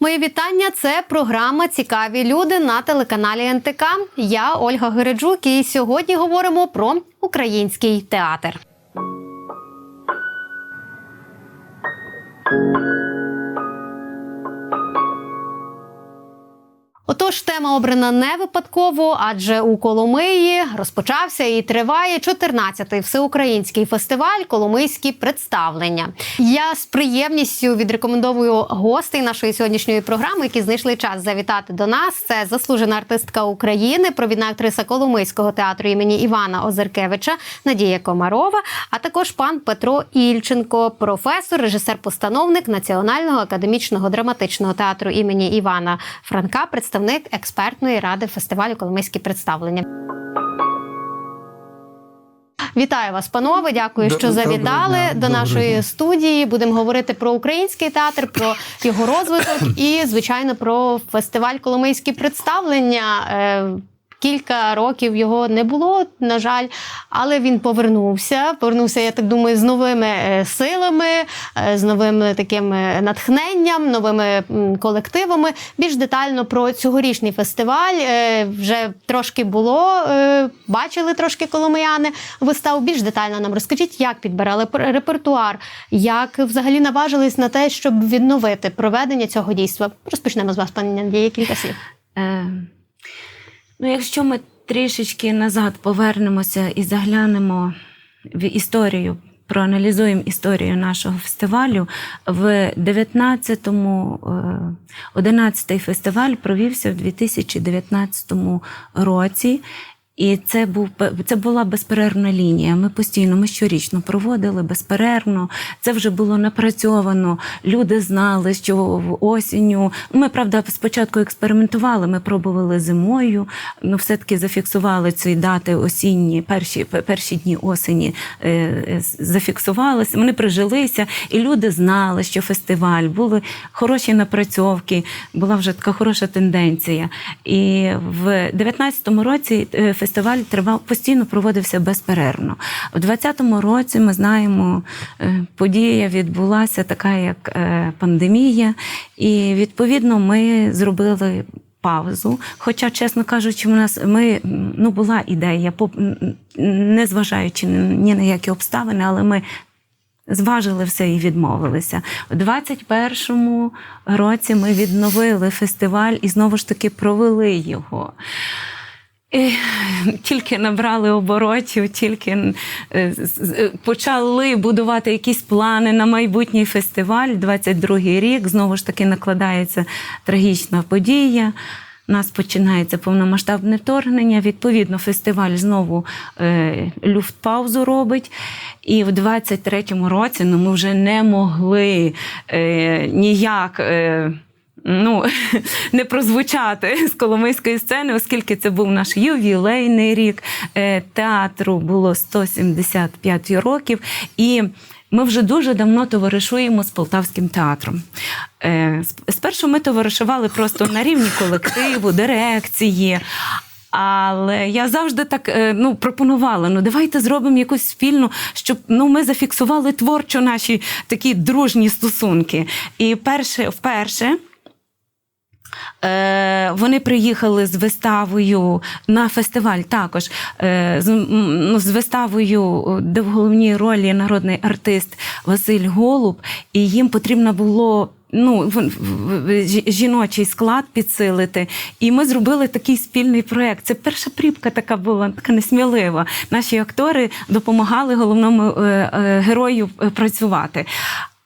Мої вітання. Це програма Цікаві люди на телеканалі НТК. Я Ольга Гереджук, і сьогодні говоримо про український театр. Отож, тема обрана не випадково, адже у Коломиї розпочався і триває 14-й всеукраїнський фестиваль Коломийські представлення. Я з приємністю відрекомендовую гостей нашої сьогоднішньої програми, які знайшли час завітати до нас. Це заслужена артистка України, провідна актриса Коломийського театру імені Івана Озеркевича Надія Комарова, а також пан Петро Ільченко, професор, режисер-постановник Національного академічного драматичного театру імені Івана Франка, представник експертної ради фестивалю Коломийські представлення. Вітаю вас, панове. Дякую, що завітали до нашої студії. Будемо говорити про український театр, про його розвиток і, звичайно, про фестиваль Коломийські представлення. Кілька років його не було, на жаль, але він повернувся. Повернувся, я так думаю, з новими е, силами, е, з новим таким е, натхненням, новими колективами. Більш детально про цьогорічний фестиваль е, вже трошки було. Бачили трошки коломияни виставу. Більш детально нам розкажіть, як підбирали пер- репертуар, як взагалі наважились на те, щоб відновити проведення цього дійства. Розпочнемо з вас, пані Надія, кілька слів. Е, ну, якщо ми трішечки назад повернемося і заглянемо в історію, проаналізуємо історію нашого фестивалю, в 19-му, е, 11-й фестиваль провівся в 2019 році. І це був це була безперервна лінія. Ми постійно, ми щорічно проводили безперервно. Це вже було напрацьовано. Люди знали, що в осінню. Ми правда спочатку експериментували. Ми пробували зимою. Ну, все таки зафіксували ці дати осінні, перші перші дні осені е, е, зафіксувалися. Вони прижилися, і люди знали, що фестиваль були хороші напрацьовки. Була вже така хороша тенденція. І в 19-му році е, фестиваль тривав постійно проводився безперервно. У 20-му році ми знаємо, е, подія відбулася така, як е, пандемія, і відповідно ми зробили. Паузу, хоча, чесно кажучи, у нас ми ну була ідея, не зважаючи ні на які обставини, але ми зважили все і відмовилися. У 21-му році ми відновили фестиваль і знову ж таки провели його. Тільки набрали оборотів, тільки е, з- почали будувати якісь плани на майбутній фестиваль. 22-й рік знову ж таки накладається трагічна подія. У нас починається повномасштабне вторгнення. Відповідно, фестиваль знову е, люфтпаузу робить. І в 23-му році ну, ми вже не могли е, ніяк. Е, ну, не прозвучати з Коломийської сцени, оскільки це був наш ювілейний рік. Е, Театру було 175 років. І ми вже дуже давно товаришуємо з Полтавським театром. Е, Спершу ми товаришували просто на рівні колективу, дирекції. Але я завжди так е, ну, пропонувала: ну давайте зробимо якусь спільну, щоб ну, ми зафіксували творчо наші такі дружні стосунки. І перше, вперше Е, вони приїхали з виставою на фестиваль також е, з, ну, з виставою, де в головній ролі народний артист Василь Голуб, і їм потрібно було. Ну, жіночий склад підсилити. І ми зробили такий спільний проєкт. Це перша пріпка така була, така несмілива. Наші актори допомагали головному е, е, герою е, працювати.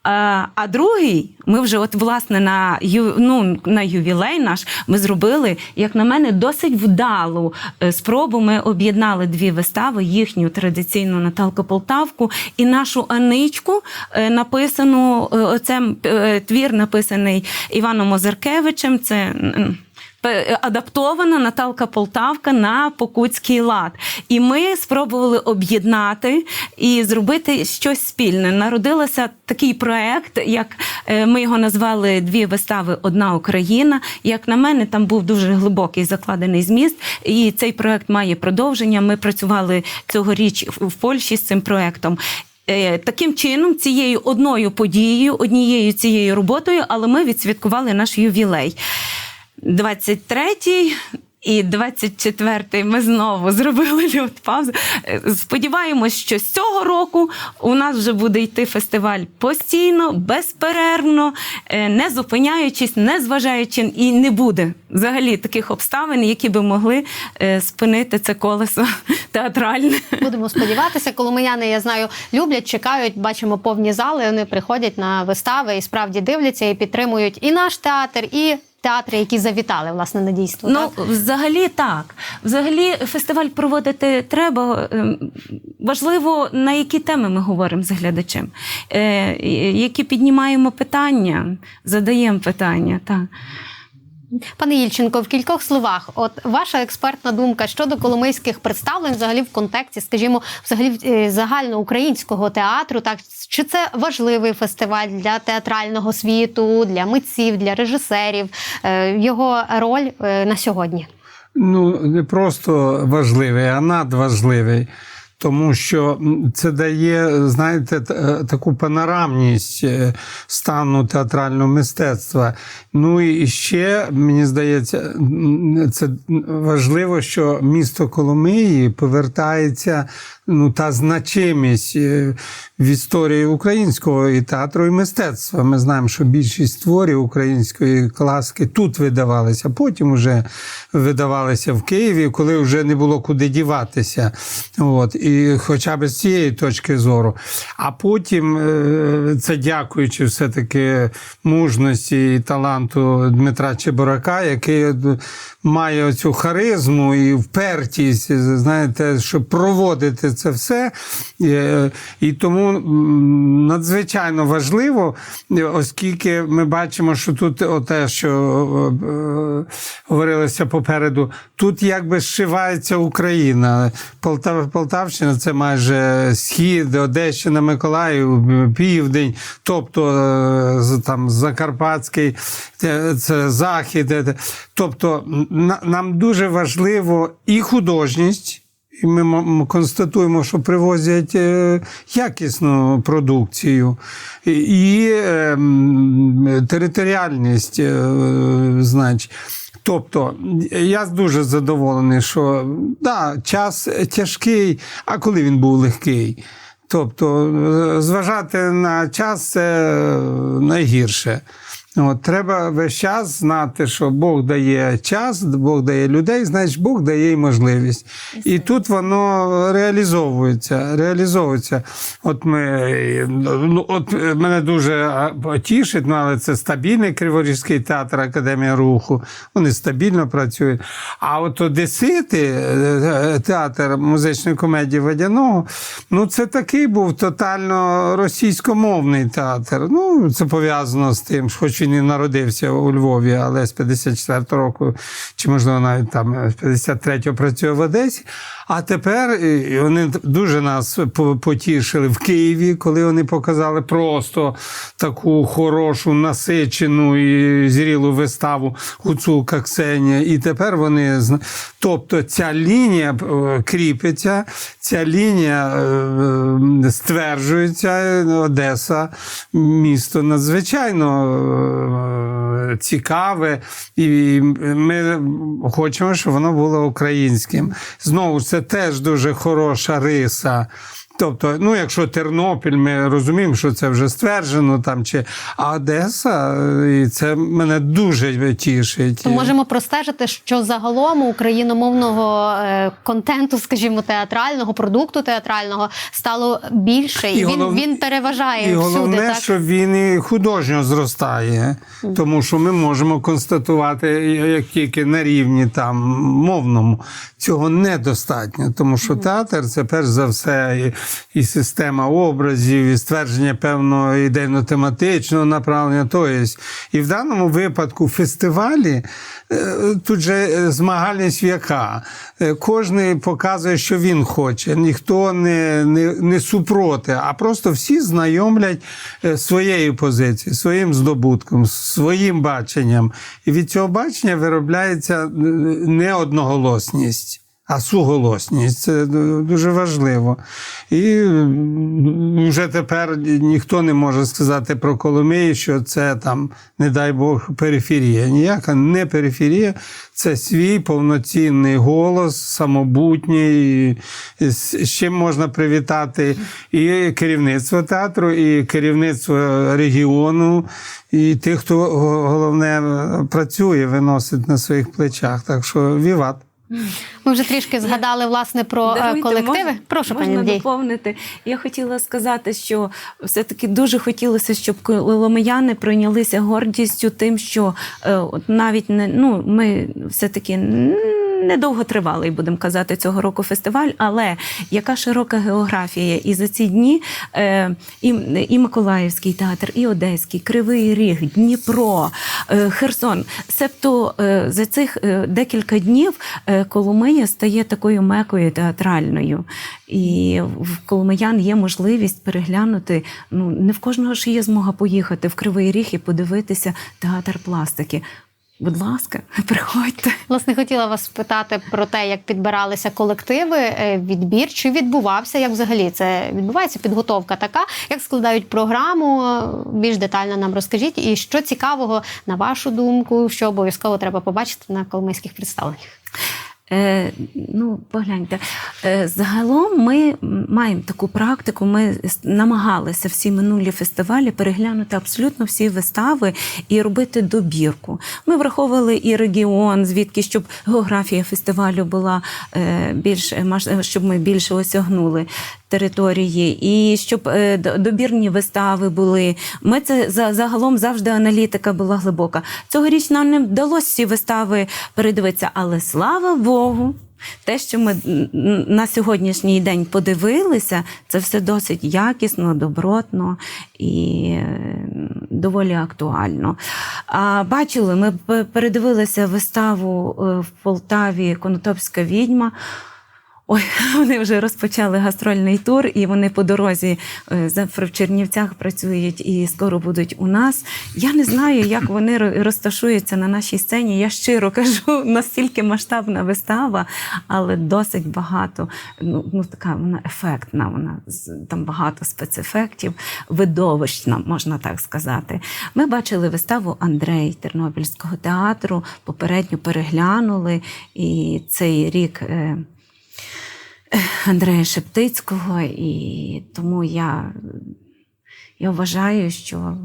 А, а другий, ми вже, от власне, на ну, на ювілей наш ми зробили, як на мене, досить вдалу е, спробу. Ми об'єднали дві вистави: їхню традиційну Наталку Полтавку і нашу Аничку, е, написану е, оце е, твір, написаний Іваном Озеркевичем. Це адаптована Наталка Полтавка на покутський лад. І ми спробували об'єднати і зробити щось спільне. Народилося такий проект, як е, ми його назвали Дві вистави Одна Україна. Як на мене, там був дуже глибокий закладений зміст. І цей проект має продовження. Ми працювали цьогоріч в Польщі з цим проектом. Е, Таким чином, цією одною подією, однією цією роботою, але ми відсвяткували наш ювілей. 23-й і 24-й ми знову зробили люд паузу. Сподіваємось, що з цього року у нас вже буде йти фестиваль постійно, безперервно, е, не зупиняючись, не зважаючи, і не буде взагалі таких обставин, які би могли е, спинити це колесо театральне. Будемо сподіватися, коломияни, я знаю, люблять, чекають, бачимо повні зали. Вони приходять на вистави і справді дивляться і підтримують і наш театр, і театри, які завітали власне на дійство. Ну, так? взагалі так. Взагалі, фестиваль проводити треба. Ем, Важливо, на які теми ми говоримо з глядачем, е, які піднімаємо питання, задаємо питання. Так. Пане Ільченко, в кількох словах, от ваша експертна думка щодо коломийських представлень, взагалі в контексті, скажімо, взагалі е, загальноукраїнського театру, так чи це важливий фестиваль для театрального світу, для митців, для режисерів, е, його роль е, на сьогодні? Ну, не просто важливий, а надважливий. Тому що це дає, знаєте, е, таку панорамність е, стану театрального мистецтва. Ну і ще, мені здається, це важливо, що місто Коломиї повертається ну, та значимість е, в історії українського і театру і мистецтва. Ми знаємо, що більшість творів української класики тут видавалися, потім вже видавалися в Києві, коли вже не було куди діватися. От, і хоча б з цієї точки зору. А потім, е, це дякуючи все-таки мужності і таланту Дмитра Чебурака, який має оцю харизму і впертість, знаєте, щоб проводити це все. Е, І тому надзвичайно важливо, оскільки ми бачимо, що тут оте, що е, е, говорилося попереду, тут якби зшивається Україна. Полтавщина це майже схід, Одещина, Миколаїв, південь, тобто там Закарпатський, це захід. Тобто нам дуже важливо і художність. І ми констатуємо, що привозять е, якісну продукцію і е, територіальність, е, значить. Тобто, я дуже задоволений, що да, час тяжкий, а коли він був легкий. Тобто, зважати на час це найгірше. От, треба весь час знати, що Бог дає час, Бог дає людей, значить Бог дає й можливість. І тут воно реалізовується. реалізовується. От ми, ну, от мене дуже тішить, ну, але це стабільний Криворізький театр, Академія руху. Вони стабільно працюють. А от Одесити, е, театр музичної комедії Водяного, ну це такий був тотально російськомовний театр. Ну, це пов'язано з тим, що хоч він і народився у Львові, але з 54 року, чи можливо навіть там з 53-го працює в Одесі. А тепер вони дуже нас потішили в Києві, коли вони показали просто таку хорошу, насичену і зрілу виставу Гуцулка Ксенія. І тепер вони тобто ця лінія е, кріпиться, ця лінія е, стверджується. Одеса, місто надзвичайно е, цікаве, і ми хочемо, щоб воно було українським. Знову це теж дуже хороша риса. Тобто, ну, якщо Тернопіль, ми розуміємо, що це вже стверджено там, чи а Одеса, і це мене дуже тішить. То можемо простежити, що загалом україномовного е, контенту, скажімо, театрального продукту театрального стало більше, і, І він, голов- він переважає І головне. Так? що він і художньо зростає, тому що ми можемо констатувати, як тільки на рівні там мовному, цього недостатньо, тому що театр це перш за все і, система образів, і ствердження певного ідейно-тематичного направлення. Тобто, і в даному випадку фестивалі е, тут же е, змагальність яка. Е, Кожний показує, що він хоче. Ніхто не, не, не супроти, а просто всі знайомлять своєю позицією, своїм здобутком, своїм баченням. І від цього бачення виробляється неодноголосність. А суголосність. Це дуже важливо. І вже тепер ніхто не може сказати про Коломию, що це там, не дай Бог, периферія. Ніяка не периферія, це свій повноцінний голос, самобутній. З чим можна привітати і керівництво театру, і керівництво регіону, і тих, хто головне працює, виносить на своїх плечах. Так що віват. Ми вже трішки згадали власне про е, Даруйте, колективи. можна- Прошу, можна пані доповнити. Я хотіла сказати, що все-таки дуже хотілося, щоб коломияни прийнялися гордістю тим, що е, от навіть не ну ми все-таки м, недовго тривалий, будемо казати, цього року фестиваль, але яка широка географія, і за ці дні е, і, і Миколаївський театр, і Одеський, Кривий Ріг, Дніпро, е, Херсон. Себто е, за цих декілька днів Коломия стає такою мекою театральною. І в коломиян є можливість переглянути. Ну не в кожного ж є змога поїхати в Кривий Ріг і подивитися театр пластики. Будь ласка, приходьте. Власне, хотіла вас спитати про те, як підбиралися колективи, е, відбір, чи відбувався, як взагалі це відбувається підготовка така, як складають програму, е, більш детально нам розкажіть. І що цікавого, на вашу думку, що обов'язково треба побачити на коломийських представленнях? Е, ну, погляньте. Е, загалом ми маємо таку практику. Ми намагалися всі минулі фестивалі переглянути абсолютно всі вистави і робити добірку. Ми враховували і регіон, звідки щоб географія фестивалю була е, більш щоб ми більше осягнули території, і щоб е, добірні вистави були. Ми це загалом завжди аналітика була глибока. Цьогоріч нам не вдалося всі вистави передивитися, але слава Богу. Те, що ми на сьогоднішній день подивилися, це все досить якісно, добротно і доволі актуально. А бачили, ми передивилися виставу е, в Полтаві Конотопська відьма. Ой, вони вже розпочали гастрольний тур, і вони по дорозі е, завтра в Чернівцях працюють і скоро будуть у нас. Я не знаю, як вони розташуються на нашій сцені. Я щиро кажу, настільки масштабна вистава, але досить багато. Ну, ну така вона ефектна. Вона там багато спецефектів, видовищна, можна так сказати. Ми бачили виставу Андрей Тернопільського театру. Попередньо переглянули, і цей рік. Андрея Шептицького, і тому я, я вважаю, що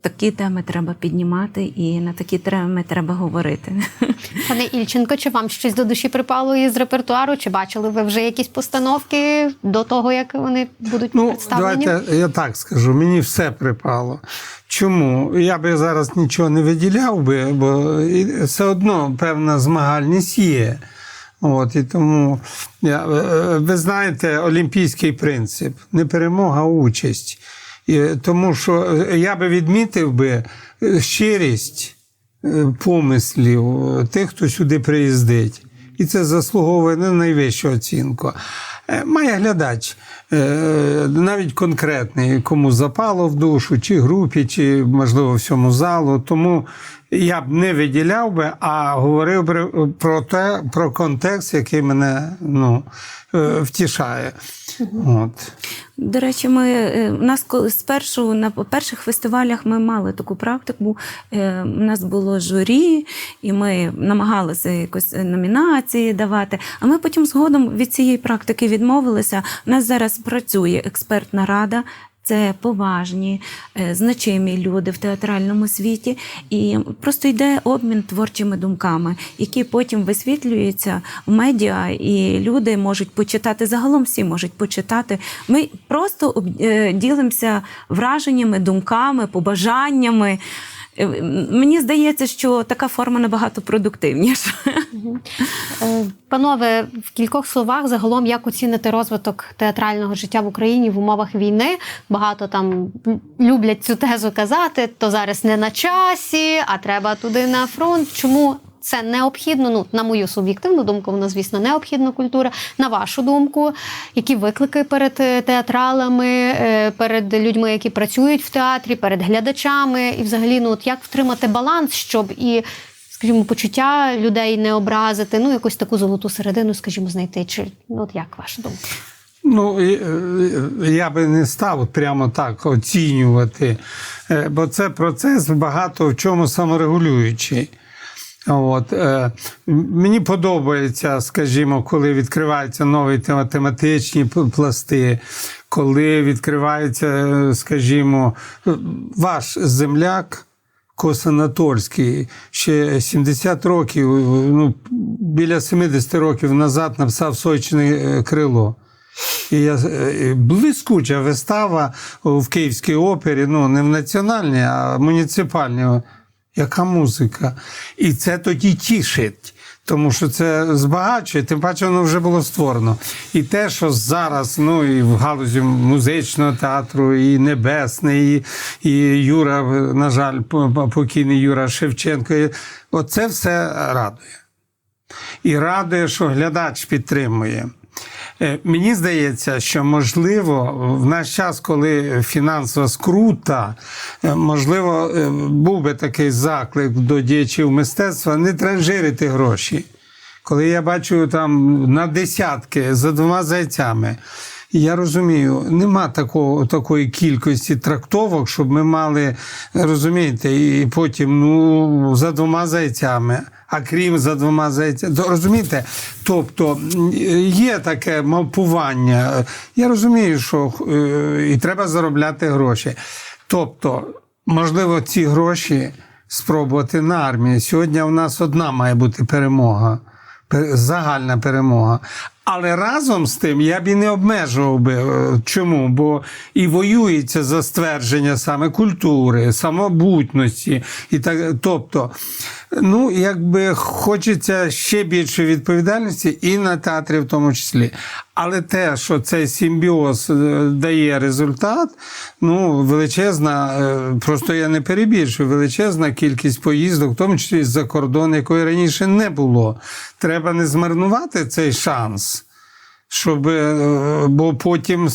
такі теми треба піднімати, і на такі теми треба говорити. Пане Ільченко, чи вам щось до душі припало із репертуару? Чи бачили ви вже якісь постановки до того, як вони будуть Ну, представлені? давайте я так скажу, мені все припало. Чому? Я би зараз нічого не виділяв би, бо все одно певна змагальність є. От, і тому е, е, ви знаєте, олімпійський принцип не перемога, а участь. І, тому що е, я би відмітив би щирість помислів тих, хто сюди приїздить. І це заслуговує на найвищу оцінку. Має глядач, навіть конкретний, кому запало в душу, чи групі, чи, можливо, всьому залу. Тому я б не виділяв би, а говорив би про те, про контекст, який мене ну, е, втішає. От. До речі, ми е, у нас спершу на перших фестивалях ми мали таку практику. Е, У нас було журі, і ми намагалися якось номінації давати. А ми потім згодом від цієї практики відмовилися. У нас зараз працює експертна рада. Це поважні, е, значимі люди в театральному світі, і просто йде обмін творчими думками, які потім висвітлюються в медіа, і люди можуть почитати. Загалом всі можуть почитати. Ми просто е, ділимося враженнями, думками, побажаннями. Е, Мені здається, що така форма набагато продуктивніша. Е, Панове, в кількох словах загалом як оцінити розвиток театрального життя в Україні в умовах війни? Багато там люблять цю тезу казати, то зараз не на часі, а треба туди на фронт. Чому? Це необхідно, ну на мою суб'єктивну думку, воно, звісно, необхідна культура. На вашу думку, які виклики перед е, театралами, е, перед людьми, які працюють в театрі, перед глядачами, і взагалі, ну от як втримати баланс, щоб і скажімо, почуття людей не образити, ну якусь таку золоту середину, скажімо, знайти. Чи ну от як ваша думка? Ну, е, я би не став прямо так оцінювати, бо це процес багато в чому саморегулюючий. От, е, мені подобається, скажімо, коли відкриваються нові тематичні пласти, коли відкривається, е, скажімо, е, ваш земляк. Косанатольський ще 70 років, ну, біля 70 років назад написав Сойчине е, крило. І я, е, блискуча вистава в Київській опері, ну не в національній, а муніципальній. Яка музика? І це тоді тішить. Тому що це збагачує, тим паче воно вже було створено. І те, що зараз, ну і в галузі музичного театру, і Небесний, і, і Юра, на жаль, покійний Юра Шевченко, і оце все радує. І радує, що глядач підтримує. Е, Мені здається, що можливо в наш час, коли фінансова скрута, е, можливо, е, був би такий заклик до діячів мистецтва не транжирити гроші. Коли я бачу там на десятки за двома зайцями, я розумію, нема такого, такої кількості трактовок, щоб ми мали, розумієте, і потім ну, за двома зайцями. А крім за двома зайцями. Розумієте? Тобто є таке мавпування. Я розумію, що е, і треба заробляти гроші. Тобто, можливо, ці гроші спробувати на армію. Сьогодні у нас одна має бути перемога, загальна перемога. Але разом з тим я б і не обмежував би. Е, Чому? Бо і воюється за ствердження саме культури, самобутності. І так, тобто, ну, якби хочеться ще більше відповідальності і на театрі в тому числі. Але те, що цей симбіоз е, дає результат, ну, величезна, е, просто я не перебільшую, величезна кількість поїздок, в тому числі за кордон, якої раніше не було. Треба не змарнувати цей шанс щоб е, бо потім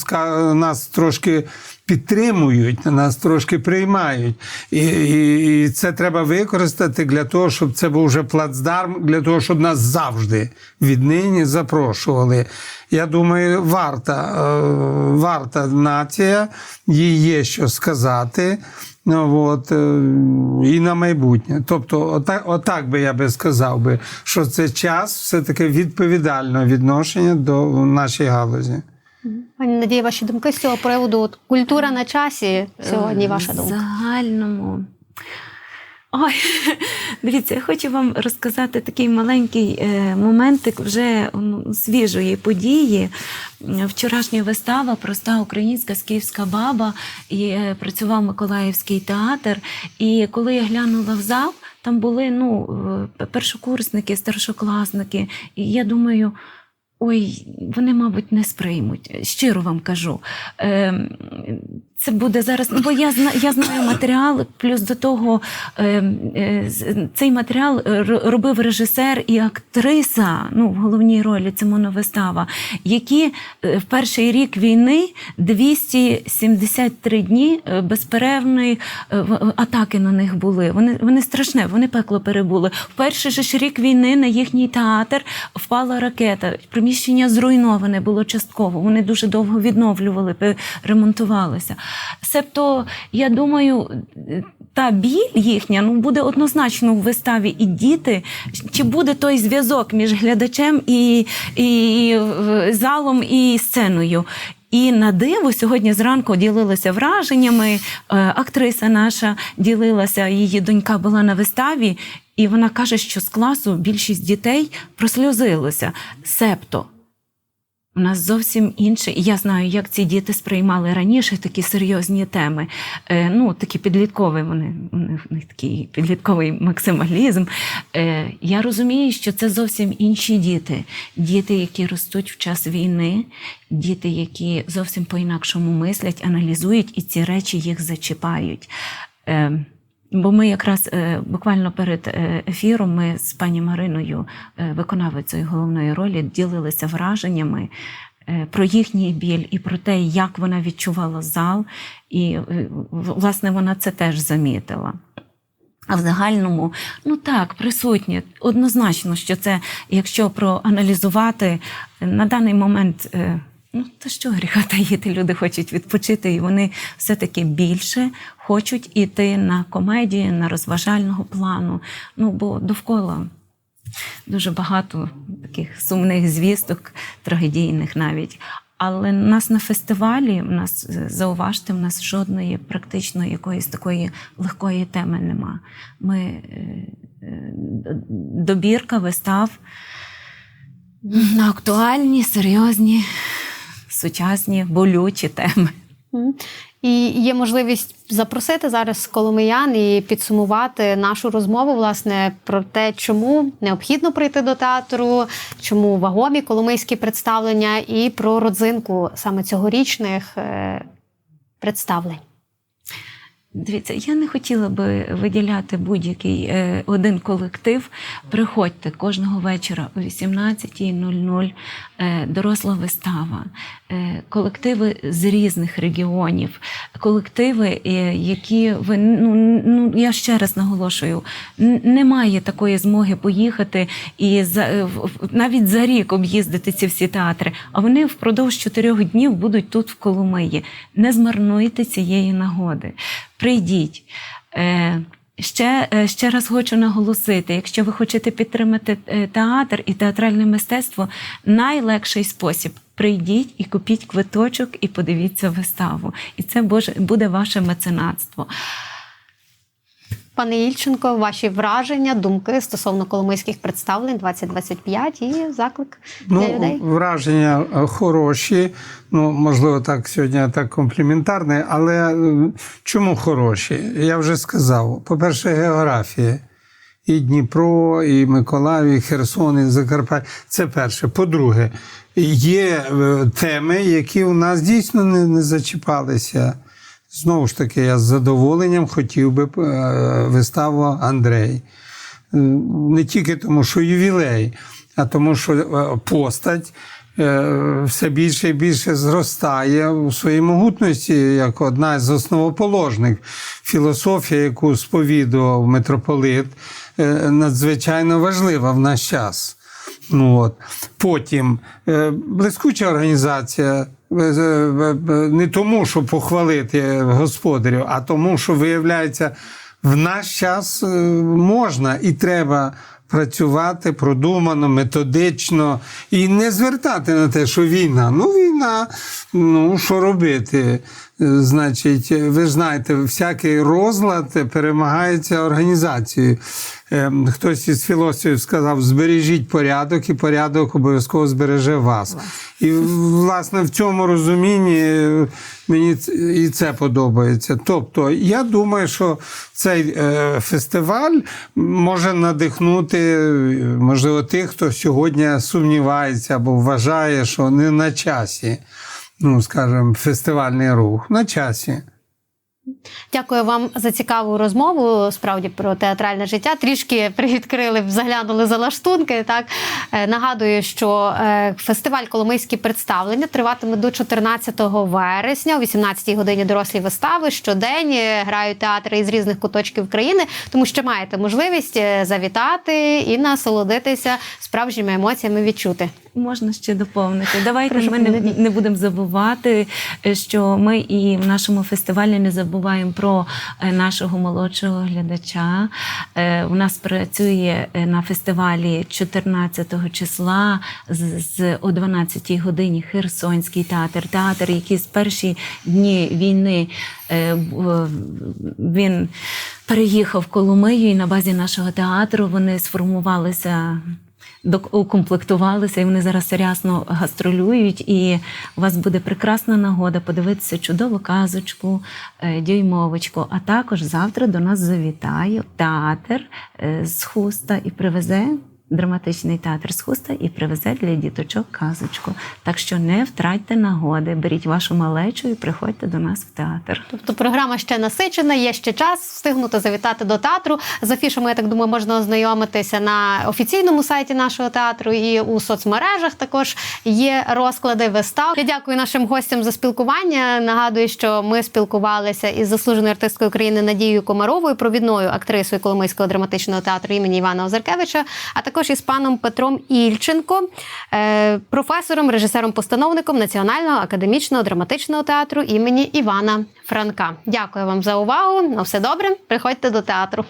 нас трошки підтримують, нас трошки приймають. І, і, і це треба використати для того, щоб це був вже плацдарм, для того, щоб нас завжди віднині запрошували. Я думаю, варта, е, варта нація, їй є що сказати. Ну, от, е, і на майбутнє. Тобто, отак, отак би я би сказав би, що це час все-таки відповідального відношення до нашої галузі. Пані Надія, ваші думки з цього приводу? От культура на часі сьогодні. Ваша думка? В загальному. Ой, дивіться, я хочу вам розказати такий маленький е, моментик вже ну, свіжої події. Вчорашня вистава Проста українська скіфська баба і е, працював Миколаївський театр. І коли я глянула в зал, там були ну, е, першокурсники, старшокласники. І я думаю. Ой, вони, мабуть, не сприймуть. Щиро вам кажу. Е, це буде зараз. Ну, бо я зна, я знаю матеріал, плюс до того е, е, цей матеріал е, робив режисер і актриса. Ну, в головній ролі це моновистава, які е, в перший рік війни 273 дні е, безперервної атаки на них були. Вони, вони страшне, вони пекло перебули. В перший же ж рік війни на їхній театр впала ракета. Приміщення зруйноване було частково. Вони дуже довго відновлювали, ремонтувалися. Себто, я думаю, та біль їхня ну, буде однозначно в виставі і діти. Чи буде той зв'язок між глядачем і, і е, залом і сценою? І на диво сьогодні зранку ділилися враженнями. Е, Актриса наша ділилася, її донька була на виставі, і вона каже, що з класу більшість дітей просльозилося. Себто у нас зовсім інше. І я знаю, як ці діти сприймали раніше такі серйозні теми. Е, ну, такі підліткові, вони, в них такий підлітковий максималізм. Е, я розумію, що це зовсім інші діти. Діти, які ростуть в час війни, діти, які зовсім по-інакшому мислять, аналізують і ці речі їх зачіпають. Е, Бо ми якраз е, буквально перед е, ефіром ми з пані Мариною, е, виконавицею головної ролі, ділилися враженнями про їхній біль і про те, як вона відчувала зал, і власне вона це теж замітила. А в загальному, ну так, присутні. Однозначно, що це, якщо проаналізувати на даний момент, ну та що гріха таїти, люди хочуть відпочити, і вони все-таки більше хочуть іти на комедію, на розважального плану. Ну, бо довкола дуже багато таких сумних звісток, трагедійних навіть. Але нас на фестивалі, у нас е, зауважте, у нас жодної практично якоїсь такої легкої теми нема. Ми е, е, добірка вистав на актуальні, серйозні, сучасні, болючі теми. І є можливість запросити зараз коломиян і підсумувати нашу розмову власне про те, чому необхідно прийти до театру, чому вагомі коломийські представлення, і про родзинку саме цьогорічних е, представлень. Дивіться, я не хотіла би виділяти будь-який е, один колектив. Приходьте кожного вечора о 18.00 е, доросла вистава, колективи з різних регіонів, колективи, е, які ви ну, ну я ще раз наголошую, немає такої змоги поїхати і за е, навіть за рік об'їздити ці всі театри. А вони впродовж чотирьох днів будуть тут в Коломиї. Не змарнуйте цієї нагоди. Прийдіть. Ще, е, ще раз хочу наголосити: якщо ви хочете підтримати е, театр і театральне мистецтво, найлегший спосіб прийдіть і купіть квиточок і подивіться виставу. І це буде ваше меценатство. Пане Ільченко, ваші враження, думки стосовно коломийських представлень 2025 і заклик для Ну, людей. враження е, хороші. Ну, можливо, так сьогодні так компліментарне, але е, чому хороші? Я вже сказав. По-перше, географія. І Дніпро, і Миколаїв, і Херсон, і Закарпаття. Це перше. По-друге, є е, теми, які у нас дійсно не, не зачіпалися. Знову ж таки, я з задоволенням хотів би е, виставу Андрей. Не тільки тому, що ювілей, а тому, що е, постать е, все більше і більше зростає у своїй могутності, як одна з основоположних. Філософія, яку сповідував митрополит, надзвичайно важлива в наш час. Ну, от. Потім блискуча організація. Е, е, е, Не тому, що похвалити господарів, а тому, що виявляється, в наш час можна і треба працювати продумано, методично і не звертати на те, що війна. Ну, війна, ну що робити? Значить, ви ж знаєте, всякий розлад перемагається організацією. Е, Хтось із філософів сказав: збережіть порядок, і порядок обов'язково збереже вас. І власне в цьому розумінні е, мені і це подобається. Тобто, я думаю, що цей е, фестиваль може надихнути, е, можливо, тих, хто сьогодні сумнівається або вважає, що не на часі. Ну, скажімо, фестивальний рух на часі. Дякую вам за цікаву розмову. Справді про театральне життя. Трішки привідкрили, заглянули за лаштунки. Так Е, нагадую, що е, фестиваль Коломийські представлення триватиме до 14 вересня, о 18 годині дорослі вистави. Щодень е, грають театри із різних куточків країни, тому що маєте можливість завітати і насолодитися справжніми емоціями відчути. Можна ще доповнити. Давайте Прошу, ми не, не будемо забувати, е, що ми і в нашому фестивалі не забуваємо про е, нашого молодшого глядача. Е, У нас працює на фестивалі 14 числа з, з о 12 годині Херсонський театр. Театр, який з перші дні війни він переїхав в Коломию, і на базі нашого театру вони сформувалися док- укомплектувалися, і вони зараз рясно гастролюють. І у вас буде прекрасна нагода подивитися чудову казочку, е, дюймовочку. А також завтра до нас завітає театр е, з хуста і привезе драматичний театр з хуста і привезе для діточок казочку. Так що не втратьте нагоди, беріть вашу малечу і приходьте до нас в театр. Тобто програма ще насичена, є ще час встигнути завітати до театру. З афішами, я так думаю, можна ознайомитися на офіційному сайті нашого театру і у соцмережах також є розклади вистав. Я дякую нашим гостям за спілкування. Нагадую, що ми спілкувалися із заслуженою артисткою України Надією Комаровою, провідною актрисою Коломийського драматичного театру імені Івана Озаркевича, а також із паном Петром Ільченко, е, професором, режисером-постановником Національного академічного драматичного театру імені Івана Франка. Дякую вам за увагу. На все добре. Приходьте до театру.